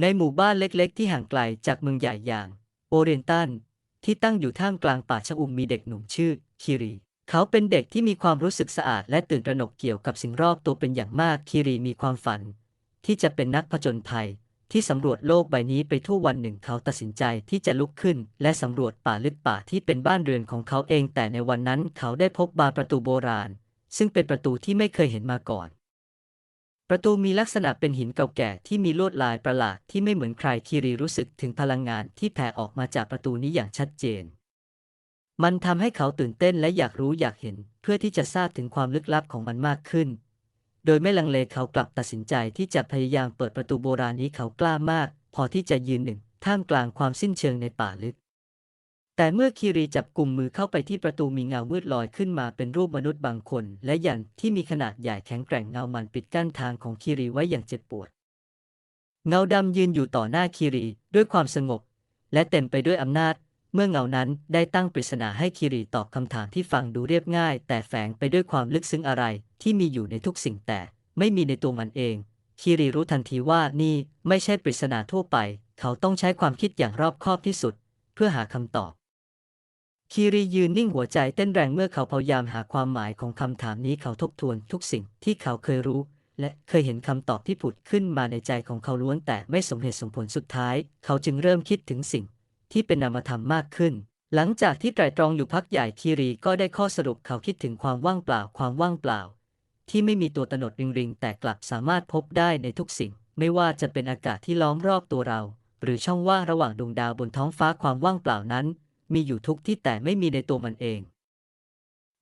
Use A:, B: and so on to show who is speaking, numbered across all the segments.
A: ในหมู่บ้านเล็กๆ ที่ห่างไกลจากเมืองใหญ่อย่างโอเรนตันที่ตั้งอยู่ท่ามกลางป่าชะอุ่มมีเด็กหนุ่มชื่อคิรี เขาเป็นเด็กที่มีความรู้สึกสะอาดและตื่นตระหนกเกี่ยวกับสิ่งรอบตัวเป็นอย่างมากคิรีมีความฝัน ที่จะเป็นนักผจญภัย ที่สำรวจโลกใบนี้ไปทั่ววันหนึ่งเขาตัดสินใจที่จะลุกขึ้น และสำรวจป่าลึกป่าที่เป็นบ้านเรือนของเขาเอง แต่ในวันนั้นเขาได้พบบานประตูโบราณ ซึ่งเป็นประตูที่ไม่เคยเห็นมาก่อน ประตูมีลักษณะเป็นหินเก่าแก่ที่มีลวดลายประหลาดที่ไม่เหมือนใครคีรีรู้สึกถึงพลังงานที่แผ่ออกมาจากประตูนี้อย่างชัดเจน มันทำให้เขาตื่นเต้นและอยากรู้อยากเห็นเพื่อที่จะทราบถึงความลึกลับของมันมากขึ้น โดยไม่ลังเลเขากลับตัดสินใจที่จะพยายามเปิดประตูโบราณนี้เขากล้ามาก พอที่จะยืนหนึ่งท่ามกลางความสิ้นเชิงในป่าลึก แต่เมื่อคีรีจับกลุ่มมือเข้าไปที่ประตูมีเงามืดลอยขึ้นมาเป็นรูปมนุษย์บางคน และยันที่มีขนาดใหญ่แข็งแกร่งเงามันปิดกั้นทางของคีรีไว้อย่างเจ็บปวด เงาดำยืนอยู่ต่อหน้าคีรีด้วยความสงบ และเต็มไปด้วยอำนาจ เมื่อเงานั้นได้ตั้งปริศนาให้คีรีตอบคำถามที่ฟังดูเรียบง่าย แต่แฝงไปด้วยความลึกซึ้งอะไรที่มีอยู่ในทุกสิ่งแต่ไม่มีในตัวมันเองคีรีรู้ทันทีว่านี่ไม่ใช่ปริศนาทั่วไป เขาต้องใช้ความคิดอย่างรอบคอบที่สุด เพื่อหาคำตอบ คีรียืนนิ่งหัวใจเต้นแรงเมื่อเขาพยายามหาความหมายของคำถามนี้เขาทบทวนทุกสิ่งที่เขาเคยรู้ และเคยเห็นคำตอบที่ผุดขึ้นมาในใจของเขาล้วนแต่ไม่สมเหตุสมผลสุดท้าย เขาจึงเริ่มคิดถึงสิ่ง ที่เป็นนามธรรมมากขึ้น หลังจากที่ไตรตรองอยู่พักใหญ่คีรีก็ได้ข้อสรุปเขาคิดถึงความว่างเปล่าความว่างเปล่า ที่ไม่มีตัวตนดริงริงแต่กลับสามารถพบได้ในทุกสิ่ง ไม่ว่าจะเป็นอากาศที่ล้อมรอบตัวเรา หรือช่องว่างระหว่างดวงดาวบนท้องฟ้าความว่างเปล่านั้น มีอยู่ทุกที่แต่ไม่มีในตัวมันเอง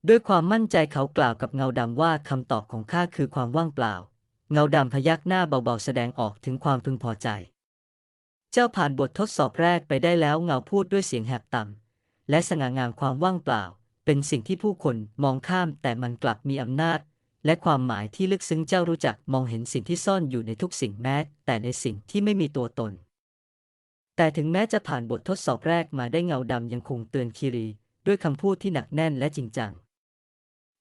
A: ด้วยความมั่นใจเขากล่าวกับเงาดำว่าคำตอบของข้าคือความว่างเปล่า เงาดำพยักหน้าเบาๆแสดงออกถึงความพึงพอใจ เจ้าผ่านบททดสอบแรกไปได้แล้วเงาพูดด้วยเสียงแหบต่ำและสง่างามความว่างเปล่า เป็นสิ่งที่ผู้คนมองข้ามแต่มันกลับมีอำนาจและความหมายที่ลึกซึ้งเจ้ารู้จักมองเห็นสิ่งที่ซ่อนอยู่ในทุกสิ่งแม้ แต่ในสิ่งที่ไม่มีตัวตน แต่ถึงแม้จะผ่านบททดสอบแรกมาได้เงาดำยังคงเตือนคีรี ด้วยคำพูดที่หนักแน่นและจริงจัง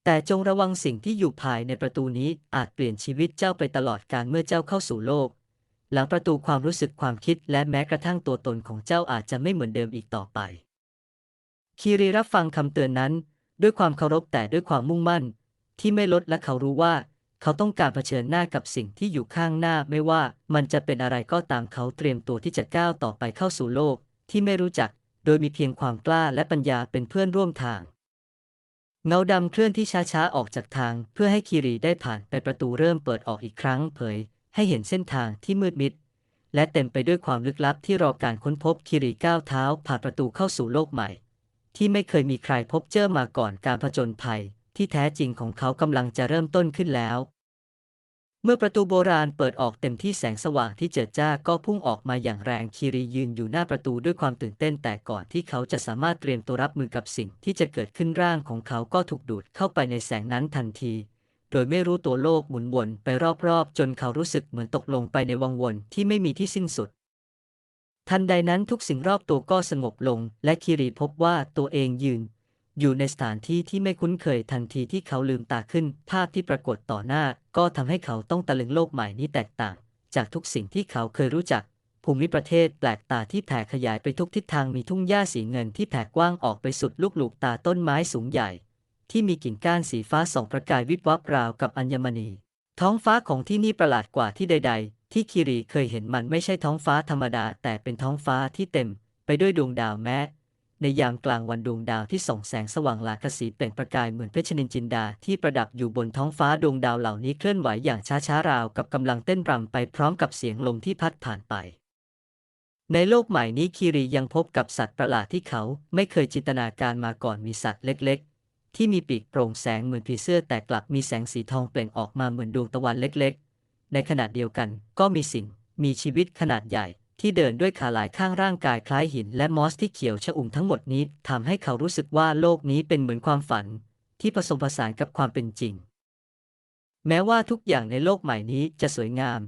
A: แต่จงระวังสิ่งที่อยู่ภายในประตูนี้อาจเปลี่ยนชีวิตเจ้าไปตลอดการเมื่อเจ้าเข้าสู่โลก หลังประตูความรู้สึกความคิดและแม้กระทั่งตัวตนของเจ้าอาจจะไม่เหมือนเดิมอีกต่อไปคีรีรับฟังคำเตือนนั้น ด้วยความเคารพแต่ด้วยความมุ่งมั่น ที่ไม่ลดและเขารู้ว่า เขาต้องการเผชิญหน้ากับสิ่งที่อยู่ข้างหน้าไม่ว่ามันจะเป็นอะไรก็ตามเขาเตรียมตัวที่จะก้าวต่อไปเข้าสู่โลก ที่ไม่รู้จัก โดยมีเพียงความกล้าและปัญญาเป็นเพื่อนร่วมทาง เงาดำเคลื่อนที่ช้าๆออกจากทาง เพื่อให้คีรีได้ผ่านไปประตูเริ่มเปิดออกอีกครั้งเผย ให้เห็นเส้นทางที่มืดมิด และเต็มไปด้วยความลึกลับที่รอการค้นพบคีรีก้าวเท้าผ่านประตูเข้าสู่โลกใหม่ ที่ไม่เคยมีใครพบเจอมาก่อนการผจญภัย ที่แท้จริงของเขากำลังจะเริ่มต้นขึ้นแล้ว เมื่อประตูโบราณเปิดออกเต็มที่แสงสว่างที่เจิดจ้าก็พุ่งออกมาอย่างแรงคีรียืนอยู่หน้าประตูด้วยความตื่นเต้นแต่ก่อนที่เขาจะสามารถเตรียมตัวรับมือกับสิ่งที่จะเกิดขึ้นร่างของเขาก็ถูกดูดเข้าไปในแสงนั้นทันทีโดยไม่รู้ตัวโลกหมุนวนไปรอบๆ จนเขารู้สึกเหมือนตกลงไปในวังวนที่ไม่มีที่สิ้นสุด ทันใดนั้นทุกสิ่งรอบตัวก็สงบลง และคีรีพบว่าตัวเองยืน อยู่ในสถานที่ที่ไม่คุ้นเคยทันทีที่เขาลืมตาขึ้น ภาพที่ปรากฏต่อหน้า ก็ทำให้เขาต้องตะลึงโลกใหม่นี้แตกต่าง จากทุกสิ่งที่เขาเคยรู้จัก ภูมิประเทศแปลกตาที่แผ่ขยายไปทุกทิศทางมีทุ่งหญ้าสีเงินที่แผ่กว้างออกไปสุดลูกหลูกตาต้นไม้สูงใหญ่ ที่มีกิ่งก้านสีฟ้าส่องประกายวิบวับราวกับอัญมณี ท้องฟ้าของที่นี่ประหลาดกว่าที่ใด ๆ ที่คิรีเคยเห็นมันไม่ใช่ท้องฟ้าธรรมดา แต่เป็นท้องฟ้าที่เต็ม ไปด้วยดวงดาวแม้ ในยามกลางวันดวงดาวที่ส่องแสงสว่างหลากสีเปล่งประกายเหมือนเพชรนินจินดาที่ประดับอยู่บนท้องฟ้าดวงดาวเหล่านี้เคลื่อนไหวอย่างช้าๆราวกับกำลังเต้นรำไปพร้อมกับเสียงลมที่พัดผ่านไป ในโลกใหม่นี้คีรียังพบกับสัตว์ประหลาดที่เขาไม่เคยจินตนาการมาก่อนมีสัตว์เล็กๆ ที่มีปีกโปร่งแสงเหมือนผีเสื้อแต่กลับมีแสงสีทองเปล่งออกมาเหมือนดวงตะวันเล็กๆ ในขณะเดียวกันก็มีสิ่งมีชีวิตขนาดใหญ่ ที่เดินด้วยขาหลายข้างร่างกายคล้ายหิน และมอสที่เขียวชอุ่มทั้งหมดนี้ทำให้เขารู้สึกว่าโลกนี้เป็นเหมือนความฝัน ที่ผสมผสานกับความเป็นจริง แม้ว่าทุกอย่างในโลกใหม่นี้จะสวยงาม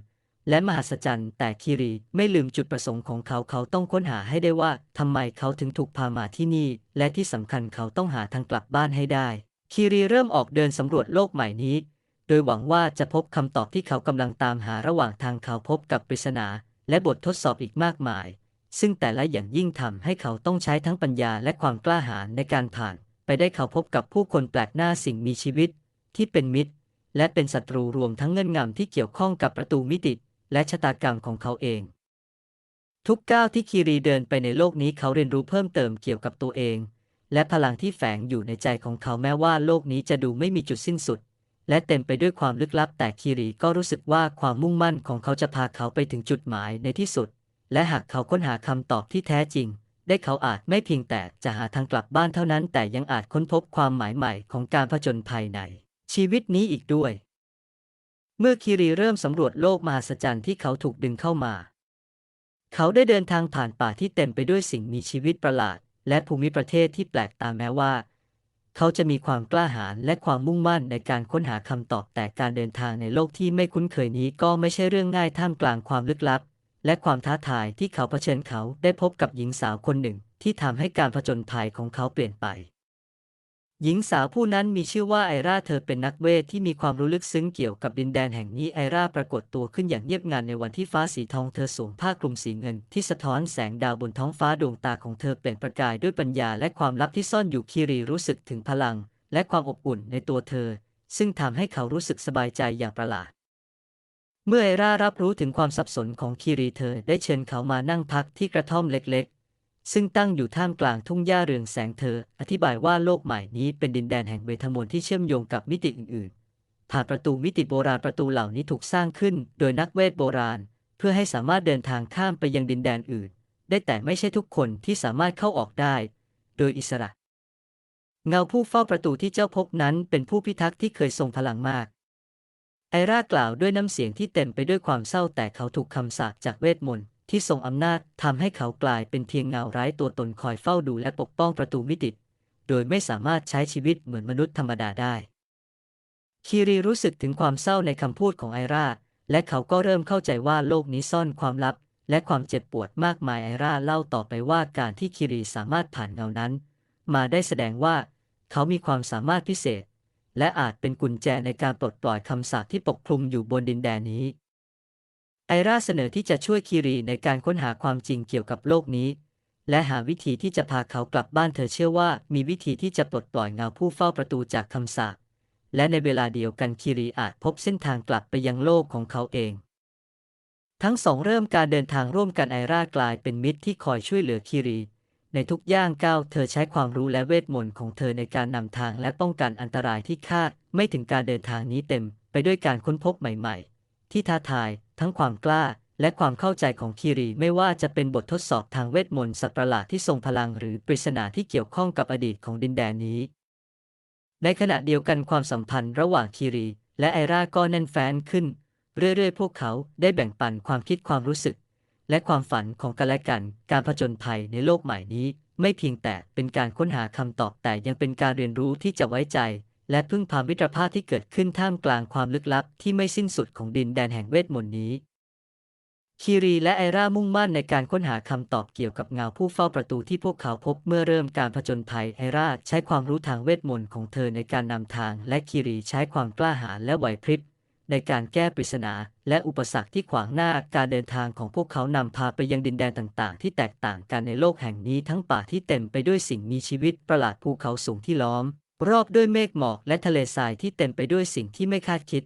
A: และมหัศจรรย์แต่คิรีไม่ลืมจุดประสงค์ของเขาเขาต้องค้นหาให้ได้ว่าทำไมเขาถึงถูกพามาที่นี่ และที่สำคัญเขาต้องหาทางกลับบ้านให้ได้ คิรีเริ่มออกเดินสำรวจโลกใหม่นี้ โดยหวังว่าจะพบคำตอบที่เขากำลังตามหาระหว่างทางเขาพบกับปริศนา และบททดสอบอีกมากมาย ซึ่งแต่ละอย่างยิ่งทำให้เขาต้องใช้ทั้งปัญญาและความกล้าหาญในการผ่าน ไปได้เขาพบกับผู้คนแปลกหน้าสิ่งมีชีวิต ที่เป็นมิตร และเป็นศัตรูรวมทั้งเงื่อนงำที่เกี่ยวข้องกับประตูมิติ และชะตากรรมของเขาเอง ทุกก้าวที่คีรีเดินไปในโลกนี้เขาเรียนรู้เพิ่มเติมเกี่ยวกับตัวเอง และพลังที่แฝงอยู่ในใจของเขาแม้ว่าโลกนี้จะดูไม่มีจุดสิ้นสุด และเต็มไปด้วยความลึกลับ แต่คีรีก็รู้สึกว่าความมุ่งมั่นของเขาจะพาเขาไปถึงจุดหมายในที่สุด และหากเขาค้นหาคำตอบที่แท้จริง ได้เขาอาจไม่เพียงแต่จะหาทางกลับบ้านเท่านั้น แต่ยังอาจค้นพบความหมายใหม่ของการผจญภัยในชีวิตนี้อีกด้วย เมื่อคีรีเริ่มสำรวจโลกมหัศจรรย์ที่เขาถูกดึงเข้ามา เขาได้เดินทางผ่านป่าที่เต็มไปด้วยสิ่งมีชีวิตประหลาด และภูมิประเทศที่แปลกตาแม้ว่า เขาจะมีความกล้าหาญและความมุ่งมั่นในการค้นหาคำตอบแต่การเดินทางในโลกที่ไม่คุ้นเคยนี้ก็ไม่ใช่เรื่องง่ายท่ามกลางความลึกลับ และความท้าทายที่เขาเผชิญเขาได้พบกับหญิงสาวคนหนึ่ง ที่ทำให้การผจญภัยของเขาเปลี่ยนไป หญิงสาวผู้นั้นมีชื่อว่าไอราเธอเป็นนักเวทที่มีความรู้ลึกซึ้งเกี่ยวกับดินแดนแห่งนี้ไอราปรากฏตัวขึ้นอย่างเงียบงันในวันที่ฟ้าสีทองเธอสวมผ้าคลุมสีเงินที่สะท้อนแสงดาวบนท้องฟ้าดวงตาของเธอเปล่งประกายด้วยปัญญาและความลับที่ซ่อนอยู่คีรีรู้สึกถึงพลัง และความอบอุ่นในตัวเธอ ซึ่งทำให้เขารู้สึกสบายใจอย่างประหลาด เมื่อไอรารับรู้ถึงความสับสนของคีรีเธอได้เชิญเขามานั่งพักที่กระท่อมเล็ก ซึ่งตั้งอยู่ท่ามกลางทุ่งหญ้าเรืองแสงเธอ อธิบายว่าโลกใหม่นี้เป็นดินแดนแห่งเวทมนต์ที่เชื่อมโยงกับมิติอื่นๆ ผ่านประตูมิติโบราณประตูเหล่านี้ถูกสร้างขึ้น โดยนักเวทโบราณ เพื่อให้สามารถเดินทางข้ามไปยังดินแดนอื่น ได้แต่ไม่ใช่ทุกคนที่สามารถเข้าออกได้ โดยอิสระ เงาผู้เฝ้าประตูที่เจ้าพบนั้นเป็นผู้พิทักษ์ที่เคยทรงพลังมาก ไอรากล่าวด้วยน้ำเสียงที่เต็มไปด้วยความเศร้าแต่เขาถูกคำสาปจากเวทมนต์ ที่ทรงอำนาจทำให้เขากลายเป็นเพียงเงาไร้ตัวตนคอยเฝ้าดูและปกป้องประตูมิติ โดยไม่สามารถใช้ชีวิตเหมือนมนุษย์ธรรมดาได้ คีรีรู้สึกถึงความเศร้าในคำพูดของไอราและเขาก็เริ่มเข้าใจว่าโลกนี้ซ่อนความลับ และความเจ็บปวดมากมายไอราเล่าต่อไปว่าการที่คีรีสามารถผ่านเงานั้น มาได้แสดงว่า เขามีความสามารถพิเศษ และอาจเป็นกุญแจในการปลดปล่อยคำสาปที่ปกคลุมอยู่บนดินแดนนี้ ไอราเสนอที่จะช่วยคีรีในการค้นหาความจริงเกี่ยวกับโลกนี้ และหาวิธีที่จะพาเขากลับบ้านเธอเชื่อว่ามีวิธีที่จะปลดปล่อยเงาผู้เฝ้าประตูจากคำสาปและในเวลาเดียวกันคีรีอาจพบเส้นทางกลับไปยังโลกของเขาเอง ทั้งสองเริ่มการเดินทางร่วมกันไอรากลายเป็นมิตรที่คอยช่วยเหลือคีรี ในทุกย่างก้าวเธอใช้ความรู้และเวทมนต์ของเธอในการนำทางและป้องกันอันตรายที่คาดไม่ถึงการเดินทางนี้เต็ม ไปด้วยการค้นพบใหม่ ๆ ที่ท้าทาย ทั้งความกล้าและความเข้าใจของคีรีไม่ว่าจะเป็นบททดสอบทางเวทมนต์สัตว์ประหลาดที่ทรงพลังหรือปริศนาที่เกี่ยวข้องกับอดีตของดินแดนนี้ ในขณะเดียวกันความสัมพันธ์ระหว่างคีรี และไอราก็แน่นแฟ้นขึ้น เรื่อยๆ พวกเขาได้แบ่งปันความคิดความรู้สึก และความฝันของกันและกัน การผจญภัยในโลกใหม่นี้ ไม่เพียงแต่เป็นการค้นหาคำตอบแต่ยังเป็นการเรียนรู้ที่จะไว้ใจ และพึ่งพามิตรภาพที่เกิดขึ้นท่ามกลางความลึกลับที่ไม่สิ้นสุดของดินแดนแห่งเวทมนต์นี้ คีรีและไอรามุ่งมั่นในการค้นหาคำตอบเกี่ยวกับเงาผู้เฝ้าประตูที่พวกเขาพบเมื่อเริ่มการผจญภัยไอราใช้ความรู้ทางเวทมนต์ของเธอในการนำทาง และคีรีใช้ความกล้าหาญและไหวพริบในการแก้ปริศนา และอุปสรรคที่ขวางหน้าการเดินทางของพวกเขานำพาไปยังดินแดนต่างๆ ที่แตกต่างกันในโลกแห่งนี้ทั้งป่าที่เต็มไปด้วยสิ่งมีชีวิตประหลาดภูเขาสูงที่ล้อม รอบด้วยเมฆหมอกและทะเลทรายที่เต็มไปด้วยสิ่งที่ไม่คาดคิด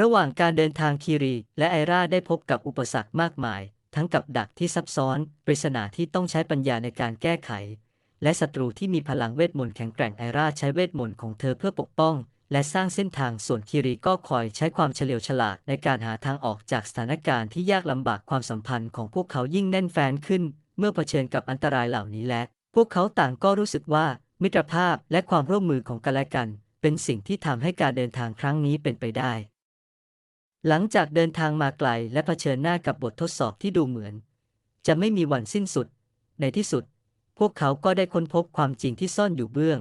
A: ระหว่างการเดินทางคีรีและไอราได้พบกับอุปสรรคมากมาย ทั้งกับดักที่ซับซ้อน ปริศนาที่ต้องใช้ปัญญาในการแก้ไข และศัตรูที่มีพลังเวทมนต์แข็งแกร่งไอราใช้เวทมนต์ของเธอเพื่อปกป้อง และสร้างเส้นทางส่วนคีรีก็คอยใช้ความเฉลียวฉลาดในการหาทางออกจากสถานการณ์ที่ยากลำบากความสัมพันธ์ของพวกเขายิ่งแน่นแฟ้นขึ้น เมื่อเผชิญกับอันตรายเหล่านี้และ พวกเขาต่างก็รู้สึกว่า มิตรภาพและความร่วมมือของกันและกัน เป็นสิ่งที่ทำให้การเดินทางครั้งนี้เป็นไปได้ หลังจากเดินทางมาไกลและเผชิญหน้ากับบททดสอบที่ดูเหมือน จะไม่มีวันสิ้นสุด ในที่สุด พวกเขาก็ได้ค้นพบความจริงที่ซ่อนอยู่เบื้อง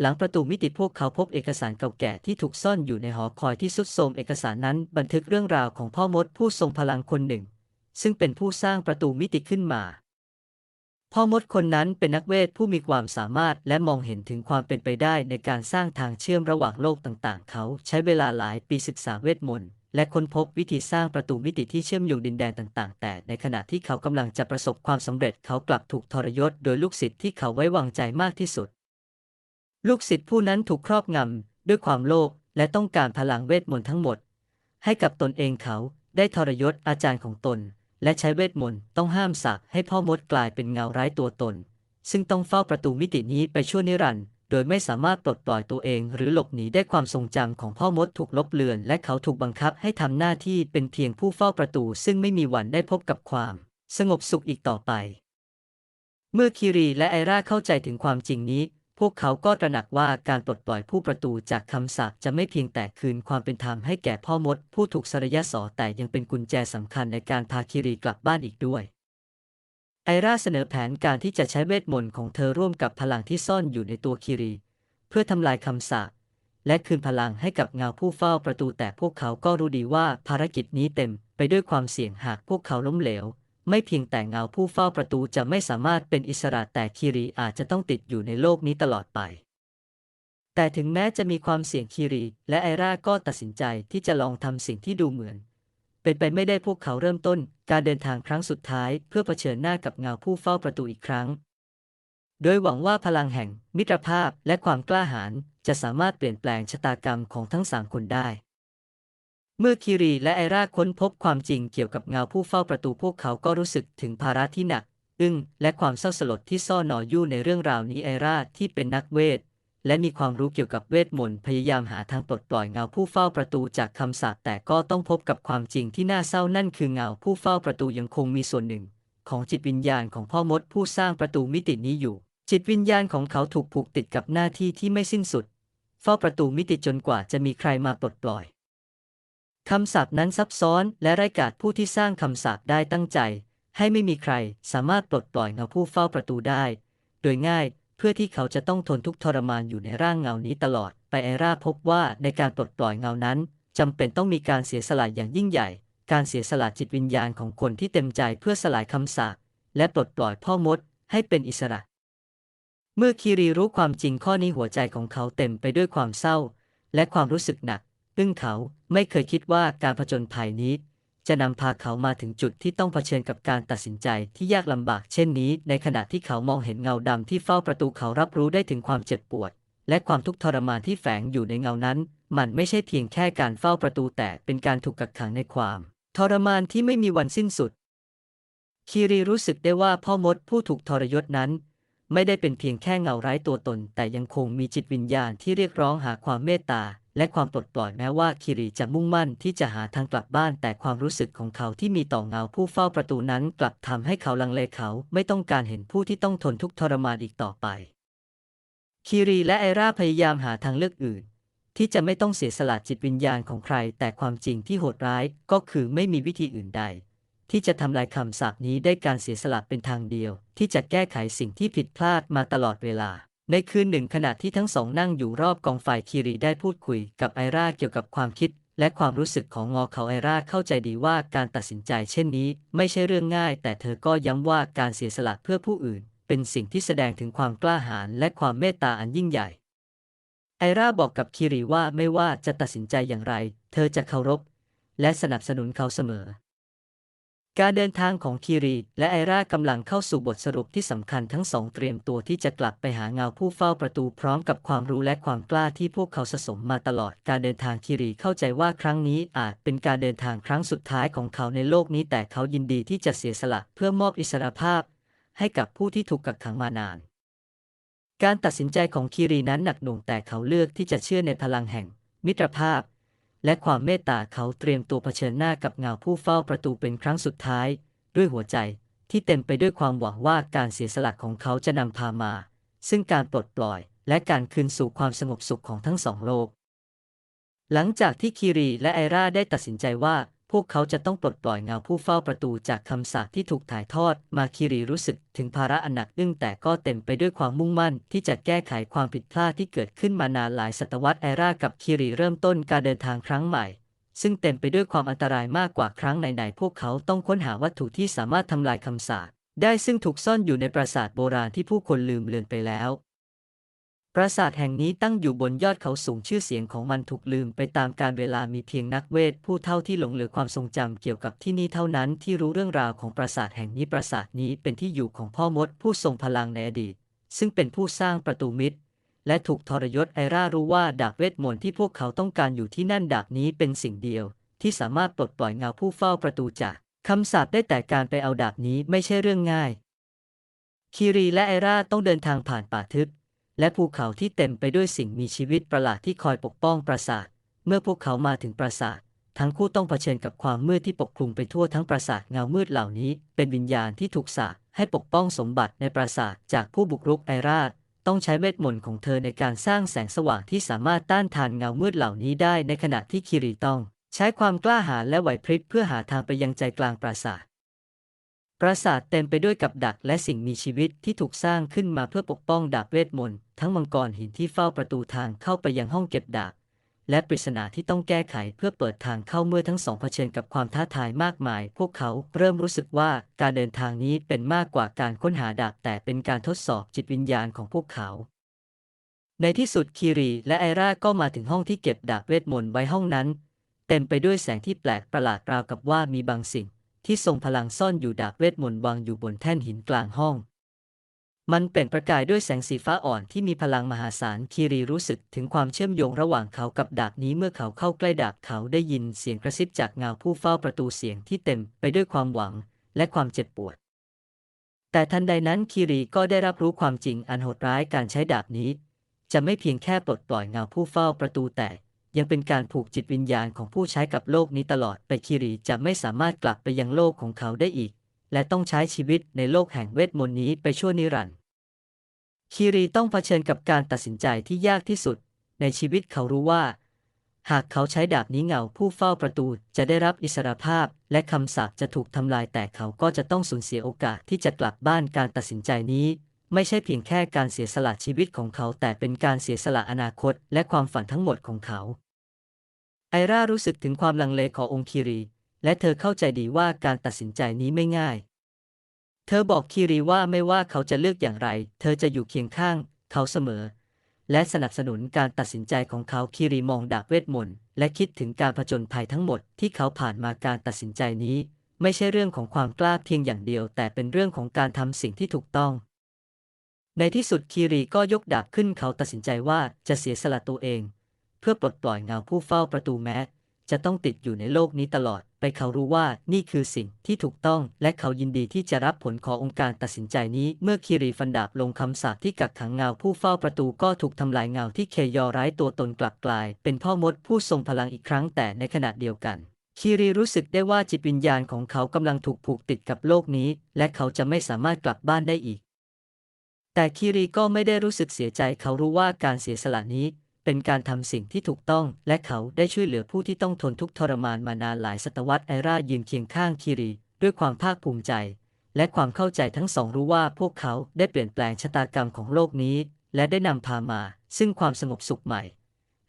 A: หลังประตูมิติพวกเขาพบเอกสารเก่าแก่ที่ถูกซ่อนอยู่ในหอคอยที่สุดโทมเอกสารนั้นบันทึกเรื่องราวของพ่อมดผู้ทรงพลังคนหนึ่ง ซึ่งเป็นผู้สร้างประตูมิติขึ้นมา พ่อมดคนนั้นเป็นนักเวทผู้มีความสามารถและมองเห็นถึงความเป็นไปได้ในการสร้างทางเชื่อมระหว่างโลกต่างๆ เขาใช้เวลาหลายปีศึกษาเวทมนต์และค้นพบวิธีสร้างประตูมิติที่เชื่อมโยงดินแดนต่าง ๆ แต่ในขณะที่เขากำลังจะประสบความสำเร็จเขากลับถูกทรยศโดยลูกศิษย์ที่เขาไว้วางใจมากที่สุด ลูกศิษย์ผู้นั้นถูกครอบงำด้วยความโลภและต้องการพลังเวทมนต์ทั้งหมด ให้กับตนเองเขาได้ทรยศอาจารย์ของตน และใช้เวทมนต์ต้องห้ามสักให้พ่อมดกลายเป็นเงาไร้ตัวตน ซึ่งต้องเฝ้าประตูมิตินี้ไปชั่วนิรันดร์โดยไม่สามารถปลดปล่อยตัวเอง หรือหลบหนีได้ความทรงจำของพ่อมดถูกลบเลือน และเขาถูกบังคับให้ทำหน้าที่เป็นเพียงผู้เฝ้าประตู ซึ่งไม่มีวันได้พบกับความ สงบสุขอีกต่อไป เมื่อคิรีและไอราเข้าใจถึงความจริงนี้ พวกเขาก็ตระหนักว่าการปลดปล่อยผู้ประตูจากคำสาปจะไม่เพียงแต่คืนความเป็นธรรมให้แก่พ่อมด ผู้ถูกสรยสอแต่ยังเป็นกุญแจสำคัญในการพาคิรีกลับบ้านอีกด้วย ไอราเสนอแผนการที่จะใช้เวทมนต์ของเธอร่วมกับพลังที่ซ่อนอยู่ในตัวคิรี เพื่อทำลายคำสาปและคืนพลังให้กับเงาผู้เฝ้าประตูแต่พวกเขาก็รู้ดีว่าภารกิจนี้เต็มไปด้วยความเสี่ยงหากพวกเขาล้มเหลว ไม่เพียงแต่เงาผู้เฝ้าประตูจะไม่สามารถเป็นอิสระแต่คิรีอาจจะต้องติดอยู่ในโลกนี้ตลอดไป แต่ถึงแม้จะมีความเสี่ยงคิรีและไอราก็ตัดสินใจที่จะลองทำสิ่งที่ดูเหมือน เป็นไปไม่ได้พวกเขาเริ่มต้น การเดินทางครั้งสุดท้ายเพื่อเผชิญหน้ากับเงาผู้เฝ้าประตูอีกครั้ง โดยหวังว่าพลังแห่งมิตรภาพและความกล้าหาญจะสามารถเปลี่ยนแปลงชะตากรรมของทั้งสามคนได้ เมื่อคิรีและไอราค้นพบความจริงเกี่ยวกับเงาผู้เฝ้าประตูพวกเขาก็รู้สึกถึงภาระที่หนัก อึ้งและความเศร้าสลดที่ซ่อนหนออยู่ในเรื่องราวนี้ไอราที่เป็นนักเวท และมีความรู้เกี่ยวกับเวทมนต์พยายามหาทางปลดปล่อยเงาผู้เฝ้าประตูจากคำสาปแต่ก็ต้องพบกับความจริงที่น่าเศร้านั่นคือเงาผู้เฝ้าประตูยังคงมีส่วนหนึ่ง ของจิตวิญญาณของพ่อมดผู้สร้างประตูมิตินี้อยู่ จิตวิญญาณของเขาถูกผูกติดกับหน้าที่ที่ไม่สิ้นสุด เฝ้าประตูมิติจนกว่าจะมีใครมาปลดปล่อย คำสาปนั้นซับซ้อนและไร้กาจผู้ที่สร้างคำสาปได้ตั้งใจ ให้ไม่มีใครสามารถปลดปล่อยเงาผู้เฝ้าประตูได้ โดยง่ายเพื่อที่เขาจะต้องทนทุกทรมานอยู่ในร่างเงานี้ตลอด ไปไอราพบว่าในการปลดปล่อยเงานั้นจำเป็นต้องมีการเสียสละอย่างยิ่งใหญ่ การเสียสละจิตวิญญาณของคนที่เต็มใจเพื่อสลายคำสาปและปลดปล่อยพ่อมดให้เป็นอิสระ เมื่อคีรีรู้ความจริงข้อนี้หัวใจของเขาเต็มไปด้วยความเศร้า และความรู้สึกหนัก ซึ่งเขาไม่เคยคิดว่าการผจญภัยนี้ จะนำพาเขามาถึงจุดที่ต้องเผชิญกับการตัดสินใจที่ยากลำบาก เช่นนี้ ในขณะที่เขามองเห็นเงาดำที่เฝ้าประตูเขารับรู้ได้ถึงความเจ็บปวด และความทุกข์ทรมานที่แฝงอยู่ในเงานั้น มันไม่ใช่เพียงแค่การเฝ้าประตูแต่เป็นการถูกกักขังในความทรมานที่ไม่มีวันสิ้นสุด คีรีรู้สึกได้ว่าพ่อมดผู้ถูกทรยศนั้น ไม่ได้เป็นเพียงแค่เงาไร้ตัวตน แต่ยังคงมีจิตวิญญาณที่เรียกร้องหาความเมตตา และความปลดปล่อยแม้ว่าคิริจะมุ่งมั่นที่จะหาทางกลับบ้าน แต่ความรู้สึกของเขาที่มีต่อเงาผู้เฝ้าประตูนั้นกลับทำให้เขาลังเลเขาไม่ต้องการเห็นผู้ที่ต้องทนทุกข์ทรมานอีกต่อไปคิรีและไอราพยายามหาทางเลือกอื่น ที่จะไม่ต้องเสียสละจิตวิญญาณของใคร แต่ความจริงที่โหดร้ายก็คือไม่มีวิธีอื่นใด ที่จะทำลายคำสาปนี้ได้การเสียสละเป็นทางเดียว ที่จะแก้ไขสิ่งที่ผิดพลาดมาตลอดเวลา ในคืนหนึ่งขณะที่ทั้งสองนั่งอยู่รอบกองไฟคีรีได้พูดคุยกับไอราเกี่ยวกับความคิด และความรู้สึกของงอเขาไอราเข้าใจดีว่าการตัดสินใจเช่นนี้ ไม่ใช่เรื่องง่าย แต่เธอก็ย้ำว่าการเสียสละเพื่อผู้อื่น เป็นสิ่งที่แสดงถึงความกล้าหาญและความเมตตาอันยิ่งใหญ่ ไอราบอกกับคิริว่าไม่ว่าจะตัดสินใจอย่างไร เธอจะเคารพ และสนับสนุนเขาเสมอ การเดินทางของคีรีและไอรากำลังเข้าสู่บทสรุปที่สำคัญทั้งสองเตรียมตัวที่จะกลับไปหาเงาผู้เฝ้าประตูพร้อมกับความรู้และความกล้าที่พวกเขาสะสมมาตลอดการเดินทางคีรีเข้าใจว่าครั้งนี้อาจเป็นการเดินทางครั้งสุดท้ายของเขาในโลกนี้แต่เขายินดีที่จะเสียสละเพื่อมอบอิสรภาพ ให้กับผู้ที่ถูกกักขังมานาน การตัดสินใจของคีรีนั้นหนักหน่วงแต่เขาเลือกที่จะเชื่อในพลังแห่ง มิตรภาพ และความเมตตาเขาเตรียมตัวเผชิญหน้ากับเงาผู้เฝ้าประตูเป็นครั้งสุดท้าย ด้วยหัวใจที่เต็มไปด้วยความหวังว่าการเสียสละของเขาจะนำพามา ซึ่งการปลดปล่อย และการคืนสู่ความสงบสุขของทั้งสองโลก หลังจากที่คีรีและไอราได้ตัดสินใจว่า พวกเขาจะต้องปลดปล่อยเงาผู้เฝ้าประตูจากคำสาปที่ถูกถ่ายทอด มาคีรีรู้สึกถึงภาระอันหนักอึ้งแต่ก็เต็มไปด้วยความมุ่งมั่น ที่จะแก้ไขความผิดพลาดที่เกิดขึ้นมานานหลายศตวรรษไอรากับคีรีเริ่มต้นการเดินทางครั้งใหม่ ซึ่งเต็มไปด้วยความอันตรายมากกว่าครั้งไหนๆพวกเขาต้องค้นหาวัตถุที่สามารถทำลายคำสาปได้ซึ่งถูกซ่อนอยู่ในปราสาทโบราณที่ผู้คนลืมเลือนไปแล้ว ปราสาทแห่งนี้ตั้งอยู่บนยอดเขาสูงชื่อเสียงของมันถูกลืมไปตามการเวลามีเพียงนักเวทผู้เท่าที่หลงเหลือความทรงจำเกี่ยวกับที่นี่เท่านั้นที่รู้เรื่องราวของปราสาทแห่งนี้ปราสาทนี้เป็นที่อยู่ของพ่อมดผู้ทรงพลังในอดีต ซึ่งเป็นผู้สร้างประตูมิตร และถูกทรยศไอร่ารู้ว่าดาบเวทมนต์ที่พวกเขาต้องการอยู่ที่นั่นดาบนี้เป็นสิ่งเดียว ที่สามารถปลดปล่อยเงาผู้เฝ้าประตูจากคำสาปได้แต่การไปเอาดาบนี้ไม่ใช่เรื่องง่ายคีรีและไอร่าต้องเดินทางผ่านป่าทึบ และภูเขาที่เต็มไปด้วยสิ่งมีชีวิตประหลาดที่คอยปกป้องปราสาท เมื่อพวกเขามาถึงปราสาท ทั้งคู่ต้องเผชิญกับความมืดที่ปกคลุมไปทั่วทั้งปราสาทเงามืดเหล่านี้ เป็นวิญญาณที่ถูกสาให้ปกป้องสมบัติในปราสาทจากผู้บุกรุกไอราชต้องใช้เวทมนต์ของเธอในการสร้างแสงสว่างที่สามารถต้านทานเงามืดเหล่านี้ได้ในขณะที่คิริต้อง ใช้ความกล้าหาญและไหวพริบเพื่อหาทางไปยังใจกลางปราสาท ปราสาทเต็มไปด้วยกับดักและสิ่งมีชีวิตที่ถูกสร้างขึ้นมาเพื่อปกป้องดาบเวทมนต์ ทั้งมังกรหินที่เฝ้าประตูทางเข้าไปยังห้องเก็บดาบและปริศนาที่ต้องแก้ไขเพื่อเปิดทางเข้าเมื่อทั้งสองเผชิญกับความท้าทายมากมาย พวกเขาเริ่มรู้สึกว่าการเดินทางนี้เป็นมากกว่าการค้นหาดาบแต่เป็นการทดสอบจิตวิญญาณของพวกเขา ในที่สุดคีรีและไอราก็มาถึงห้องที่เก็บดาบเวทมนต์ไว้ห้องนั้น เต็มไปด้วยแสงที่แปลกประหลาดราวกับว่ามีบางสิ่ง ที่ทรงพลังซ่อนอยู่ดาบเวทมนต์วางอยู่บนแท่นหินกลางห้อง มันเปล่งประกายด้วยแสงสีฟ้าอ่อนที่มีพลังมหาศาลคีรีรู้สึกถึงความเชื่อมโยงระหว่างเขากับดาบนี้เมื่อเขาเข้าใกล้ดาบเขาได้ยินเสียงกระซิบจากเงาผู้เฝ้าประตูเสียงที่เต็มไปด้วยความหวังและความเจ็บปวด แต่ทันใดนั้นคีรีก็ได้รับรู้ความจริงอันโหดร้ายการใช้ดาบนี้ จะไม่เพียงแค่ปลดปล่อยเงาผู้เฝ้าประตูแต่ยังเป็นการผูกจิตวิญญาณของผู้ใช้กับโลกนี้ตลอดไปคีรีจะไม่สามารถกลับไปยังโลกของเขาได้อีก และต้องใช้ชีวิตในโลกแห่งเวทมนต์นี้ไปชั่วนิรันดร์คีรีต้องเผชิญกับการตัดสินใจที่ยากที่สุด ในชีวิตเขารู้ว่า หากเขาใช้ดาบนี้เงาผู้เฝ้าประตูจะได้รับอิสรภาพ และคำสาปจะถูกทำลายแต่เขาก็จะต้องสูญเสียโอกาสที่จะกลับบ้านการตัดสินใจนี้ ไม่ใช่เพียงแค่การเสียสละชีวิตของเขา แต่เป็นการเสียสละอนาคต และความฝันทั้งหมดของเขา ไอรารู้สึกถึงความลังเลขององค์คีรี และเธอเข้าใจดีว่าการตัดสินใจนี้ไม่ง่าย เธอบอกคีรีว่าไม่ว่าเขาจะเลือกอย่างไร เธอจะอยู่เคียงข้าง เขาเสมอ และสนับสนุนการตัดสินใจของเขาคีรีมองดาบเวทมนต์และคิดถึงการผจญภัยทั้งหมดที่เขาผ่านมาการตัดสินใจนี้ ไม่ใช่เรื่องของความกล้าเพียงอย่างเดียว แต่เป็นเรื่องของการทำสิ่งที่ถูกต้องในที่สุดคีรีก็ยกดาบขึ้นเขาตัดสินใจว่าจะเสียสละตัวเอง เพื่อปลดปล่อยเงาผู้เฝ้าประตูแม้ จะต้องติดอยู่ในโลกนี้ตลอด เขารู้ว่านี่คือสิ่งที่ถูกต้อง และเขายินดีที่จะรับผลขององค์การตัดสินใจนี้เมื่อคีรีฟันดาบลงคำสาปที่กักขังเงาผู้เฝ้าประตูก็ถูกทำลายเงาที่เคยอร้ายตัวตนกลับกลาย เป็นพ่อมดผู้ทรงพลังอีกครั้งแต่ในขณะเดียวกันคีรีรู้สึกได้ว่าจิตวิญญาณของเขากำลังถูกผูกติดกับโลกนี้ และเขาจะไม่สามารถกลับบ้านได้อีก แต่คีรีก็ไม่ได้รู้สึกเสียใจเขารู้ว่าการเสียสละนี้ เป็นการทำสิ่งที่ถูกต้อง และเขาได้ช่วยเหลือผู้ที่ต้องทนทุกข์ทรมานมานานหลายศตวรรษไอรายืนเคียงข้างคีรีด้วยความภาคภูมิใจ และความเข้าใจทั้งสองรู้ว่าพวกเขาได้เปลี่ยนแปลงชะตากรรมของโลกนี้ และได้นำพามา ซึ่งความสงบสุขใหม่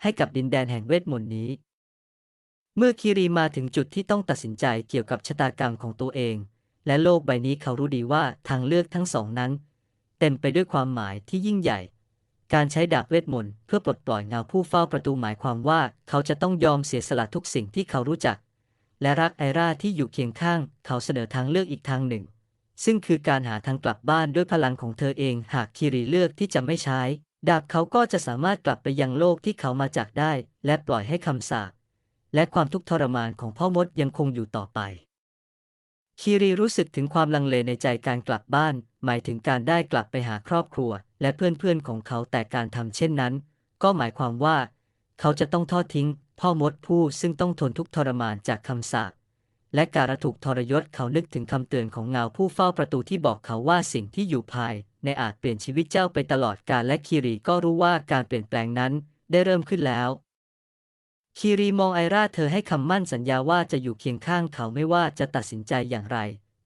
A: ให้กับดินแดนแห่งเวทมนต์นี้ เมื่อคีรีมาถึงจุดที่ต้องตัดสินใจเกี่ยวกับชะตากรรมของตัวเอง และโลกใบนี้เขารู้ดีว่าทางเลือกทั้งสองนั้น เต็มไปด้วยความหมายที่ยิ่งใหญ่ การใช้ดาบเวทมนต์เพื่อปลดปล่อยเงาผู้เฝ้าประตูหมายความว่าเขาจะต้องยอมเสียสละทุกสิ่งที่เขารู้จัก และรักไอราที่อยู่เคียงข้าง เขาเสนอทางเลือกอีกทางหนึ่ง ซึ่งคือการหาทางกลับบ้านด้วยพลังของเธอเอง หากคีรีเลือกที่จะไม่ใช้ ดาบเขาก็จะสามารถกลับไปยังโลกที่เขามาจากได้ และปล่อยให้คำสาปและความทุกข์ทรมานของพ่อมดยังคงอยู่ต่อไป คีรีรู้สึกถึงความลังเลในใจการกลับบ้าน หมายถึงการได้กลับไปหาครอบครัว และเพื่อนๆของเขาแต่การทำเช่นนั้น ก็หมายความว่า เขาจะต้องทอดทิ้ง พ่อมดผู้ซึ่งต้องทนทุกทรมานจากคำสาปและการถูกทรยศเขานึกถึงคำเตือนของเงาผู้เฝ้าประตูที่บอกเขาว่าสิ่งที่อยู่ภาย ในอาจเปลี่ยนชีวิตเจ้าไปตลอดกาลและคีรีก็รู้ว่าการเปลี่ยนแปลงนั้นได้เริ่มขึ้นแล้ว คีรีมองไอราเธอให้คำมั่นสัญญาว่าจะอยู่เคียงข้างเขาไม่ว่าจะตัดสินใจอย่างไร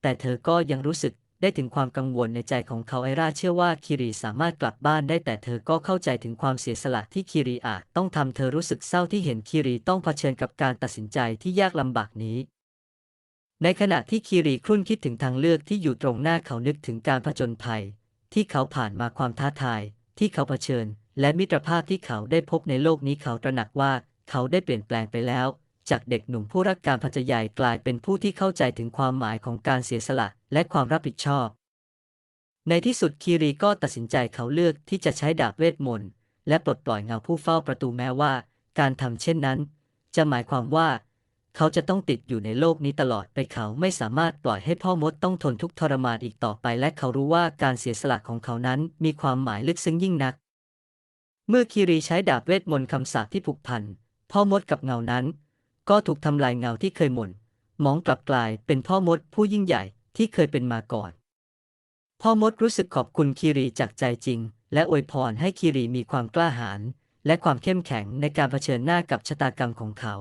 A: แต่เธอก็ยังรู้สึกได้ถึงความกังวลในใจของเขาไอราเชื่อว่าคีรีสามารถกลับบ้านได้แต่เธอก็เข้าใจถึงความเสียสละที่คีรีอาจต้องทำเธอรู้สึกเศร้าที่เห็นคีรีต้องเผชิญกับการตัดสินใจที่ยากลำบากนี้ ในขณะที่คีรีครุ่นคิดถึงทางเลือกที่อยู่ตรงหน้าเขานึกถึงการผจญภัย ที่เขาผ่านมาความท้าทาย ที่เขาเผชิญ และมิตรภาพที่เขาได้พบในโลกนี้เขาตระหนักว่า เขาได้เปลี่ยนแปลงไปแล้ว จากเด็กหนุ่มผู้รักการพัฒยายกลายเป็นผู้ที่เข้าใจถึงความหมายของการเสียสละและความรับผิดชอบ ในที่สุดคีรีก็ตัดสินใจเขาเลือกที่จะใช้ดาบเวทมนต์และปลดปล่อยเงาผู้เฝ้าประตูแม้ว่า การทำเช่นนั้น จะหมายความว่า เขาจะต้องติดอยู่ในโลกนี้ตลอดไปเขาไม่สามารถปล่อยให้พ่อมดต้องทนทุกข์ทรมานอีกต่อไป และเขารู้ว่าการเสียสละของเขานั้นมีความหมายลึกซึ้งยิ่งนัก เมื่อคีรีใช้ดาบเวทมนต์คำสาปที่ผูกพัน พ่อมดกับเงานั้น ก็ถูกทำลายเงาที่เคยหม่นมองกลับกลายเป็นพ่อมดผู้ยิ่งใหญ่ที่เคยเป็นมาก่อน พ่อมดรู้สึกขอบคุณคีรีจากใจจริง และอวยพรให้คีรีมีความกล้าหาญและความเข้มแข็งในการเผชิญหน้ากับชะตากรรมของเขา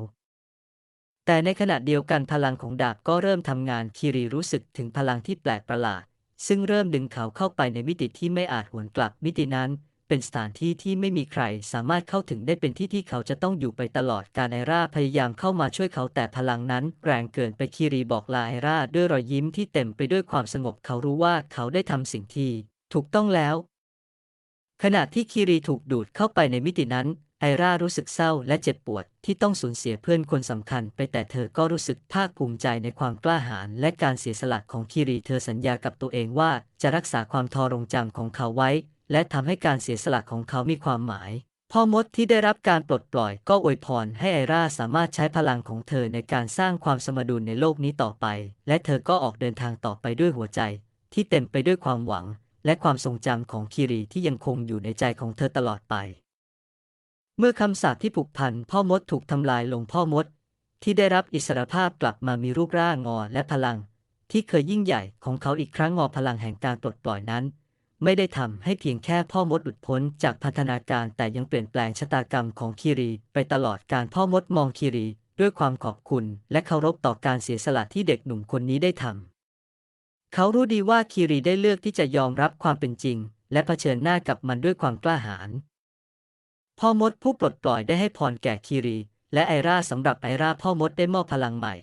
A: แต่ในขณะเดียวกันพลังของดาบก็เริ่มทำงานคีรีรู้สึกถึงพลังที่แปลกประหลาด ซึ่งเริ่มดึงเขาเข้าไปในมิติที่ไม่อาจหวนกลับมิตินั้น เป็นสถานที่ที่ไม่มีใครสามารถเข้าถึงได้เป็นที่ที่เขาจะต้องอยู่ไปตลอดการไอราพยายามเข้ามาช่วยเขาแต่พลังนั้นแรงเกินไปคีรีบอกลาไอราด้วยรอยยิ้มที่เต็มไปด้วยความสงบเขารู้ว่าเขาได้ทำสิ่งที่ถูกต้องแล้ว ขณะที่คีรีถูกดูดเข้าไปในมิตินั้นไอรารู้สึกเศร้าและเจ็บปวดที่ต้องสูญเสียเพื่อนคนสำคัญไปแต่เธอก็รู้สึกภาคภูมิใจในความกล้าหาญและการเสียสละของคีรีเธอสัญญากับตัวเองว่าจะรักษาความทอรงจำของเขาไว้ และทำให้การเสียสละของเขามีความหมาย พ่อมดที่ได้รับการปลดปล่อยก็อวยพรให้ไอราสามารถใช้พลังของเธอในการสร้างความสมดุลในโลกนี้ต่อไป และเธอก็ออกเดินทางต่อไปด้วยหัวใจ ที่เต็มไปด้วยความหวัง และความทรงจำของคีรีที่ยังคงอยู่ในใจของเธอตลอดไป เมื่อคำสาปที่ผูกพันพ่อมดถูกทำลายลงพ่อมด ที่ได้รับอิสรภาพกลับมามีรูปร่างงอและพลัง ที่เคยยิ่งใหญ่ของเขาอีกครั้งงอพลังแห่งการปลดปล่อยนั้น ไม่ได้ทำให้เพียงแค่พ่อมดหลุดพ้นจากพันธนาการแต่ยังเปลี่ยนแปลงชะตากรรมของคีรีไปตลอดการพ่อมดมองคีรีด้วยความขอบคุณและเคารพต่อการเสียสละที่เด็กหนุ่มคนนี้ได้ทำ เขารู้ดีว่าคีรีได้เลือกที่จะยอมรับความเป็นจริง และเผชิญหน้ากับมันด้วยความกล้าหาญ พ่อมดผู้ปลดปล่อยได้ให้พรแก่คีรี และไอราสำหรับไอราพ่อมดได้มอบพลังใหม่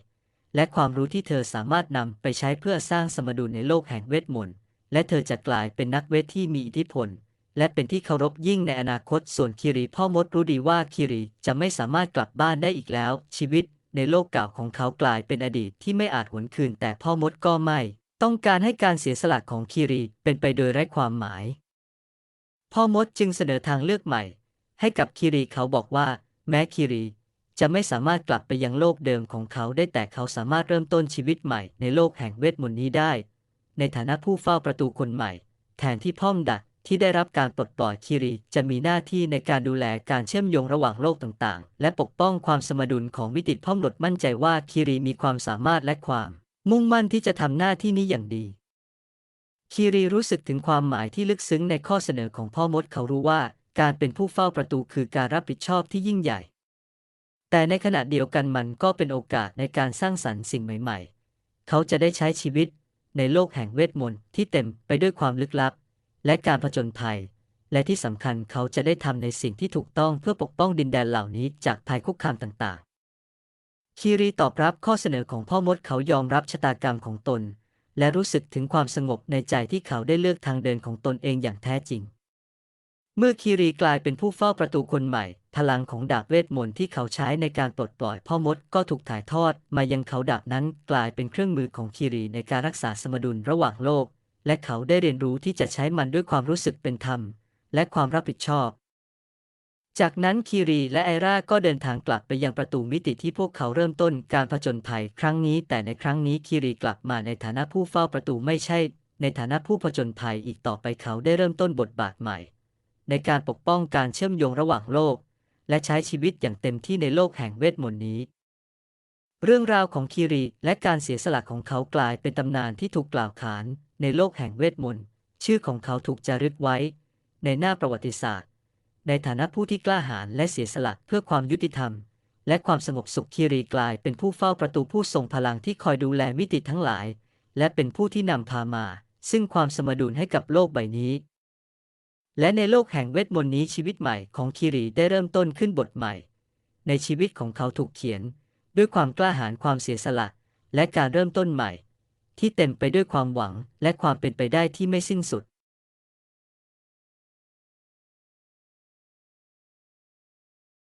A: และความรู้ที่เธอสามารถนำไปใช้เพื่อสร้างสมดุลในโลกแห่งเวทมนต์ และเธอจะกลายเป็นนักเวทที่มีอิทธิพล และเป็นที่เคารพยิ่งในอนาคตส่วนคีรีพ่อมดรู้ดีว่าคีรีจะไม่สามารถกลับบ้านได้อีกแล้ว ชีวิตในโลกเก่าของเขากลายเป็นอดีตที่ไม่อาจหวนคืน แต่พ่อมดก็ไม่ ต้องการให้การเสียสละของคีรีเป็นไปโดยไร้ความหมาย พ่อมดจึงเสนอทางเลือกใหม่ ให้กับคีรีเขาบอกว่า แม้คีรีจะไม่สามารถกลับไปยังโลกเดิมของเขาได้แต่เขาสามารถเริ่มต้นชีวิตใหม่ในโลกแห่งเวทมนต์นี้ได้ ในฐานะผู้เฝ้าประตูคนใหม่ แทนที่พ่อมดักที่ได้รับการปลดปล่อยคีรีจะมีหน้าที่ในการดูแลการเชื่อมโยงระหว่างโลกต่างๆ และปกป้องความสมดุลของวิติพ่อมดมั่นใจว่าคีรีมีความสามารถและความ มุ่งมั่นที่จะทำหน้าที่นี้อย่างดีคีรีรู้สึกถึงความหมายที่ลึกซึ้งในข้อเสนอของพ่อมดเขารู้ว่า การเป็นผู้เฝ้าประตูคือการรับผิดชอบที่ยิ่งใหญ่ แต่ในขณะเดียวกันมันก็เป็นโอกาสในการสร้างสรรค์สิ่งใหม่ ๆ เขาจะได้ใช้ชีวิต ในโลกแห่งเวทมนต์ที่เต็มไปด้วยความลึกลับ และการผจญภัย และที่สำคัญเขาจะได้ทำในสิ่งที่ถูกต้องเพื่อปกป้องดินแดนเหล่านี้จากภัยคุกคามต่างๆ คีรีตอบรับข้อเสนอของพ่อมดเขายอมรับชะตากรรมของตน และรู้สึกถึงความสงบในใจที่เขาได้เลือกทางเดินของตนเองอย่างแท้จริง เมื่อคีรีกลายเป็นผู้เฝ้าประตูคนใหม่ พลังของดาบเวทมนต์ที่เขาใช้ในการปลดปล่อยพ่อมดก็ถูกถ่ายทอด มายังเขาดาบนั้นกลายเป็นเครื่องมือของคีรีในการรักษาสมดุลระหว่างโลก และเขาได้เรียนรู้ที่จะใช้มันด้วยความรู้สึกเป็นธรรม และความรับผิดชอบ จากนั้นคีรีและไอราก็เดินทางกลับไปยังประตูมิติที่พวกเขาเริ่มต้นการผจญภัยครั้งนี้ แต่ในครั้งนี้คีรีกลับมาในฐานะผู้เฝ้าประตูไม่ใช่ ในฐานะผู้ผจญภัยอีกต่อไปเขาได้เริ่มต้นบทบาทใหม่ ในการปกป้องการเชื่อมโยงระหว่างโลก และใช้ชีวิตอย่างเต็มที่ในโลกแห่งเวทมนต์นี้ เรื่องราวของคีรีและการเสียสละของเขากลายเป็นตำนานที่ถูกกล่าวขานในโลกแห่งเวทมนต์ ชื่อของเขาถูกจารึกไว้ ในหน้าประวัติศาสตร์ ในฐานะผู้ที่กล้าหาญและเสียสละเพื่อความยุติธรรม และความสงบสุขคีรีกลายเป็นผู้เฝ้าประตูผู้ทรงพลังที่คอยดูแลมิติทั้งหลาย และเป็นผู้ที่นำพามา ซึ่งความสมดุลให้กับโลกใบนี้ และในโลกแห่งเวทมนต์นี้ชีวิตใหม่ของคิรีได้เริ่มต้นขึ้นบทใหม่ ในชีวิตของเขาถูกเขียน ด้วยความกล้าหาญความเสียสละ และการเริ่มต้นใหม่ ที่เต็มไปด้วยความหวังและความเป็นไปได้ที่ไม่สิ้นสุด